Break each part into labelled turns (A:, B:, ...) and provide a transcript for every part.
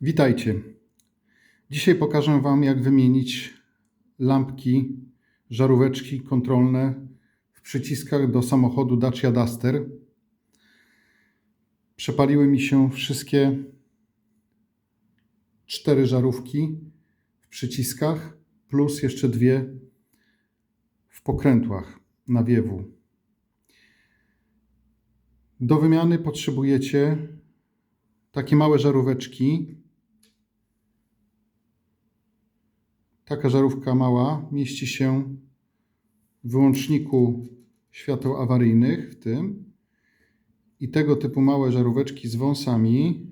A: Witajcie. Dzisiaj pokażę Wam, jak wymienić lampki, żaróweczki kontrolne w przyciskach do samochodu Dacia Duster. Przepaliły mi się wszystkie cztery żarówki w przyciskach, plus jeszcze dwie w pokrętłach nawiewu. Do wymiany potrzebujecie takie małe żaróweczki. Taka żarówka mała mieści się w wyłączniku świateł awaryjnych, w tym. I tego typu małe żaróweczki z wąsami,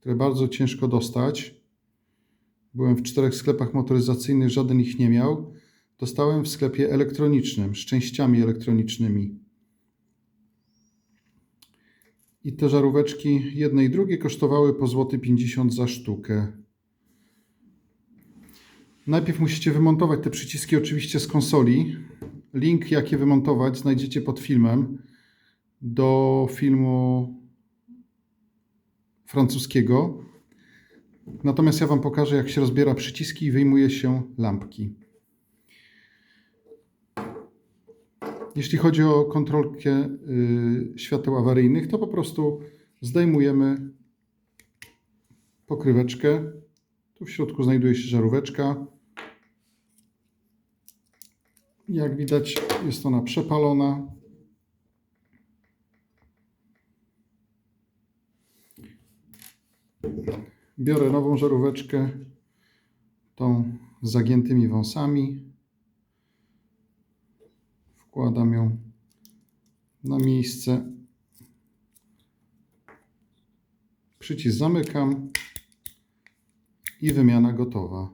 A: które bardzo ciężko dostać. Byłem w czterech sklepach motoryzacyjnych, żaden ich nie miał. Dostałem w sklepie elektronicznym, z częściami elektronicznymi. I te żaróweczki, jedne i drugie, kosztowały po złoty 50 za sztukę. Najpierw musicie wymontować te przyciski oczywiście z konsoli. Link, jak je wymontować, znajdziecie pod filmem do filmu francuskiego. Natomiast ja Wam pokażę, jak się rozbiera przyciski i wyjmuje się lampki. Jeśli chodzi o kontrolkę y, świateł awaryjnych, to po prostu zdejmujemy pokryweczkę. Tu w środku znajduje się żaróweczka. Jak widać, jest ona przepalona. Biorę nową żaróweczkę, tą z zagiętymi wąsami. Wkładam ją na miejsce. Przycisk zamykam i wymiana gotowa.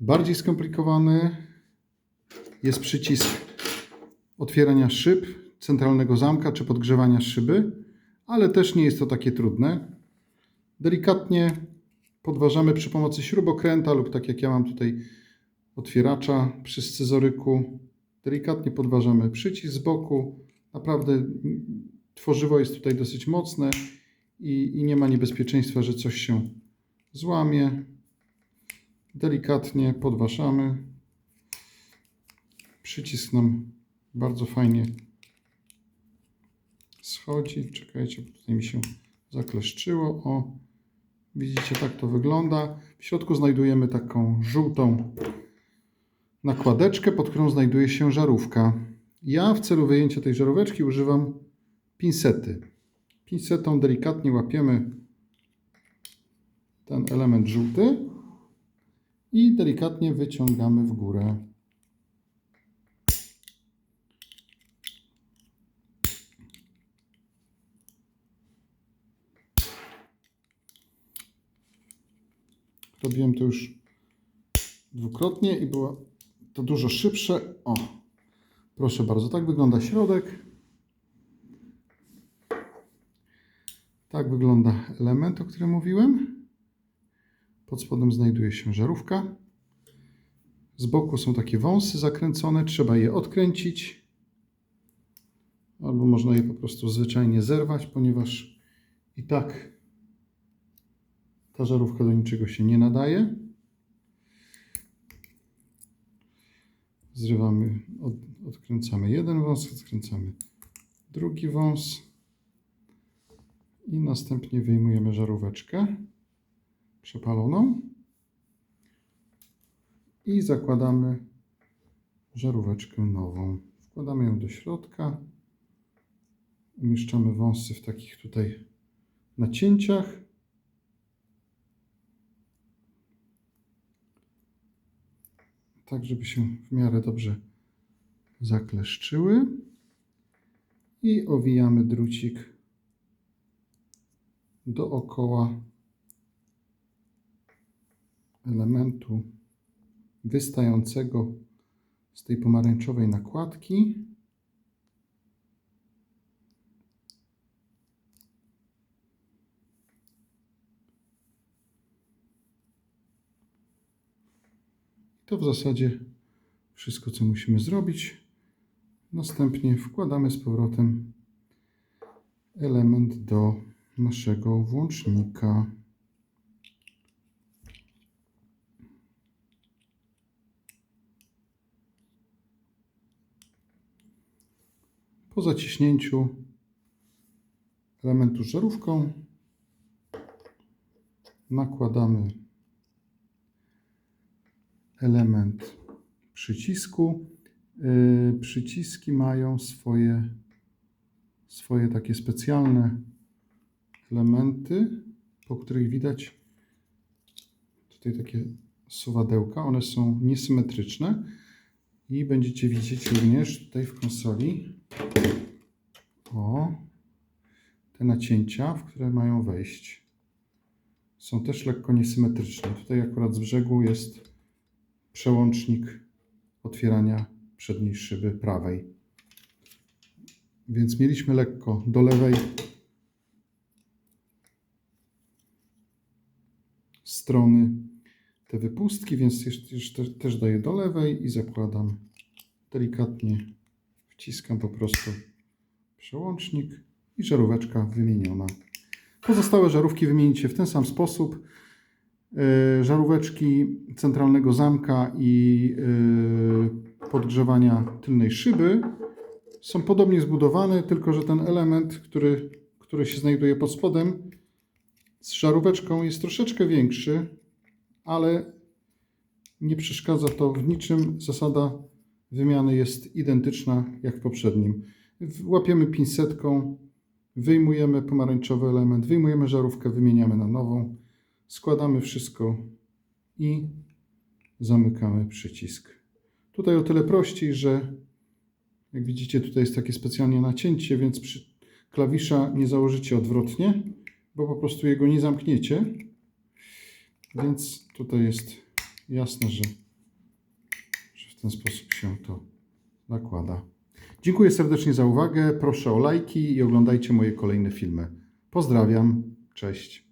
A: Bardziej skomplikowany jest przycisk otwierania szyb, centralnego zamka czy podgrzewania szyby, ale też nie jest to takie trudne. Delikatnie podważamy przy pomocy śrubokręta lub tak jak ja mam tutaj otwieracza przy scyzoryku. Delikatnie podważamy przycisk z boku. Naprawdę tworzywo jest tutaj dosyć mocne i, i nie ma niebezpieczeństwa, że coś się złamie. Delikatnie podważamy. Przycisk nam bardzo fajnie schodzi. Czekajcie, bo tutaj mi się zakleszczyło. O, widzicie, tak to wygląda. W środku znajdujemy taką żółtą nakładeczkę, pod którą znajduje się żarówka. Ja w celu wyjęcia tej żaróweczki używam pinsety. Pinsetą delikatnie łapiemy ten element żółty i delikatnie wyciągamy w górę. Robiłem to już dwukrotnie i było to dużo szybsze. O, proszę bardzo, tak wygląda środek. Tak wygląda element, o którym mówiłem. Pod spodem znajduje się żarówka. Z boku są takie wąsy zakręcone, trzeba je odkręcić. Albo można je po prostu zwyczajnie zerwać, ponieważ i tak ta żarówka do niczego się nie nadaje. Zrywamy, od, odkręcamy jeden wąs, odkręcamy drugi wąs i następnie wyjmujemy żaróweczkę przepaloną i zakładamy żaróweczkę nową. Wkładamy ją do środka, umieszczamy wąsy w takich tutaj nacięciach. tak żeby się w miarę dobrze zakleszczyły i owijamy drucik dookoła elementu wystającego z tej pomarańczowej nakładki. To w zasadzie wszystko, co musimy zrobić. Następnie wkładamy z powrotem element do naszego włącznika. Po zaciśnięciu elementu żarówką nakładamy element przycisku. Yy, Przyciski mają swoje, swoje takie specjalne elementy, po których widać tutaj takie suwadełka. One są niesymetryczne i będziecie widzieć również tutaj w konsoli o te nacięcia, w które mają wejść. Są też lekko niesymetryczne. Tutaj akurat z brzegu jest przełącznik otwierania przedniej szyby prawej. Więc mieliśmy lekko do lewej strony te wypustki, więc jeszcze, też daję do lewej i zakładam delikatnie, wciskam po prostu przełącznik i żaróweczka wymieniona. Pozostałe żarówki wymienicie w ten sam sposób. Yy, Żaróweczki centralnego zamka i yy, podgrzewania tylnej szyby są podobnie zbudowane, tylko że ten element, który, który się znajduje pod spodem, z żaróweczką jest troszeczkę większy, ale nie przeszkadza to w niczym. Zasada wymiany jest identyczna jak w poprzednim. Łapiemy pinsetką, wyjmujemy pomarańczowy element, wyjmujemy żarówkę, wymieniamy na nową, składamy wszystko i zamykamy przycisk. Tutaj o tyle prościej, że jak widzicie tutaj jest takie specjalnie nacięcie, więc klawisza nie założycie odwrotnie, bo po prostu jego nie zamkniecie. Więc tutaj jest jasne, że, że w ten sposób się to nakłada. Dziękuję serdecznie za uwagę. Proszę o lajki i oglądajcie moje kolejne filmy. Pozdrawiam. Cześć.